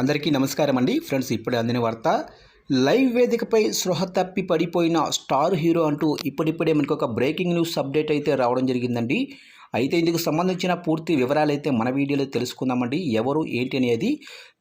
అందరికీ నమస్కారం అండి. ఫ్రెండ్స్ ఇప్పుడే అందిన వార్త లైవ్ వేదికపై స్పృహ తప్పి పడిపోయిన స్టార్ హీరో అంటూ ఇప్పుడిప్పుడే మనకు ఒక బ్రేకింగ్ న్యూస్ అప్డేట్ అయితే రావడం జరిగిందండి. అయితే ఇందుకు సంబంధించిన పూర్తి వివరాలు అయితే మన వీడియోలో తెలుసుకుందామండి. ఎవరు ఏంటి అనేది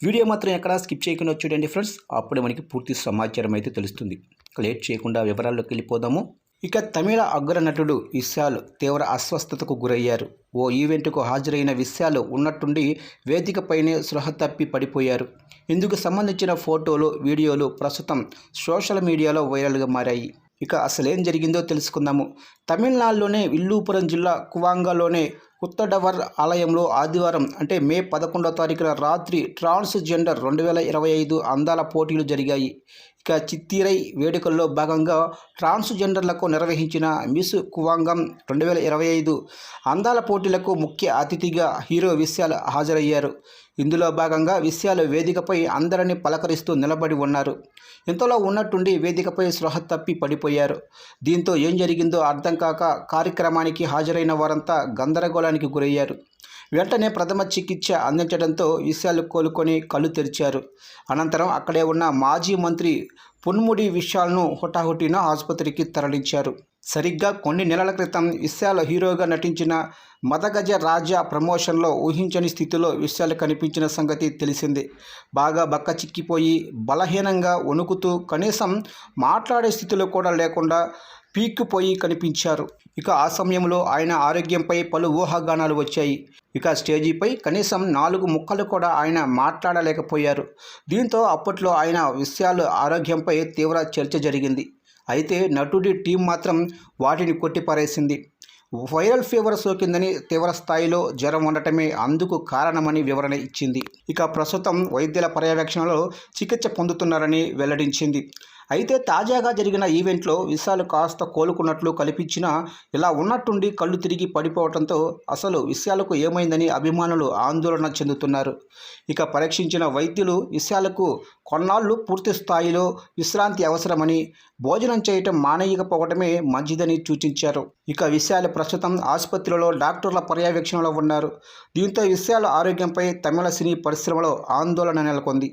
వీడియో మాత్రం ఎక్కడా స్కిప్ చేయకుండా చూడండి ఫ్రెండ్స్. అప్పుడే మనకి పూర్తి సమాచారం అయితే తెలుస్తుంది. లేట్ చేయకుండా వివరాల్లోకి వెళ్ళిపోదాము. ఇక తమిళ అగ్ర నటుడు విశాల్ తీవ్ర అస్వస్థతకు గురయ్యారు. ఓ ఈవెంట్కు హాజరైన విశాల్ ఉన్నట్టుండి వేదికపైనే సృహ తప్పి పడిపోయారు. ఇందుకు సంబంధించిన ఫోటోలు వీడియోలు ప్రస్తుతం సోషల్ మీడియాలో వైరల్గా మారాయి. ఇక అసలేం జరిగిందో తెలుసుకుందాము. తమిళనాడులోనే విల్లూపురం జిల్లా కువాంగాలోనే ఉత్తడవర్ ఆలయంలో ఆదివారం అంటే మే పదకొండో తారీఖున రాత్రి ట్రాన్స్జెండర్ రెండు వేల ఇరవై ఐదు అందాల పోటీలు జరిగాయి. ఇక చిత్తీరై వేడుకల్లో భాగంగా ట్రాన్స్జెండర్లకు నిర్వహించిన మిస్ కువాంగం రెండు వేల ఇరవై ఐదు అందాల పోటీలకు ముఖ్య అతిథిగా హీరో విశాల్ హాజరయ్యారు. ఇందులో భాగంగా విషయాలు వేదికపై అందరినీ పలకరిస్తూ నిలబడి ఉన్నారు. ఇంతలో ఉన్నట్టుండి వేదికపై స్పృహ తప్పి పడిపోయారు. దీంతో ఏం జరిగిందో అర్థం కాక కార్యక్రమానికి హాజరైన వారంతా గందరగోళానికి గురయ్యారు. వెంటనే ప్రథమ చికిత్స అందించడంతో విషయాలు కోలుకొని కళ్ళు తెరిచారు. అనంతరం అక్కడే ఉన్న మాజీ మంత్రి పున్ముడి విశాల్ను హుటాహుటిన ఆసుపత్రికి తరలించారు. సరిగ్గా కొన్ని నెలల క్రితం విశాల్ హీరోగా నటించిన మదగజ రాజా ప్రమోషన్లో ఊహించని స్థితిలో విశాల్ కనిపించిన సంగతి తెలిసిందే. బాగా బక్క చిక్కిపోయి బలహీనంగా వణుకుతూ కనీసం మాట్లాడే స్థితిలో కూడా లేకుండా పీక్కుపోయి కనిపించారు. ఇక ఆ సమయంలో ఆయన ఆరోగ్యంపై పలు ఊహాగానాలు వచ్చాయి. ఇక స్టేజీపై కనీసం నాలుగు ముక్కలు కూడా ఆయన మాట్లాడలేకపోయారు. దీంతో అప్పట్లో ఆయన విషయాలు ఆరోగ్యంపై తీవ్ర చర్చ జరిగింది. అయితే నటుడి టీం మాత్రం వాటిని కొట్టిపారేసింది. వైరల్ ఫీవర్ సోకిందని తీవ్ర స్థాయిలో జ్వరం ఉండటమే అందుకు కారణమని వివరణ ఇచ్చింది. ఇక ప్రస్తుతం వైద్యుల పర్యవేక్షణలో చికిత్స పొందుతున్నారని వెల్లడించింది. అయితే తాజాగా జరిగిన ఈవెంట్లో విశాల్ కాస్త కోలుకున్నట్లు కల్పించినా ఇలా ఉన్నట్టుండి కళ్ళు తిరిగి పడిపోవడంతో అసలు విషయాలకు ఏమైందని అభిమానులు ఆందోళన చెందుతున్నారు. ఇక పరీక్షించిన వైద్యులు విషయాలకు కొన్నాళ్ళు పూర్తి స్థాయిలో విశ్రాంతి అవసరమని భోజనం చేయటం మానేయకపోవడమే మంచిదని సూచించారు. ఇక విషయాలు ప్రస్తుతం ఆసుపత్రిలో డాక్టర్ల పర్యవేక్షణలో ఉన్నారు. దీంతో విషయాల ఆరోగ్యంపై తమిళ సినీ పరిశ్రమలో ఆందోళన నెలకొంది.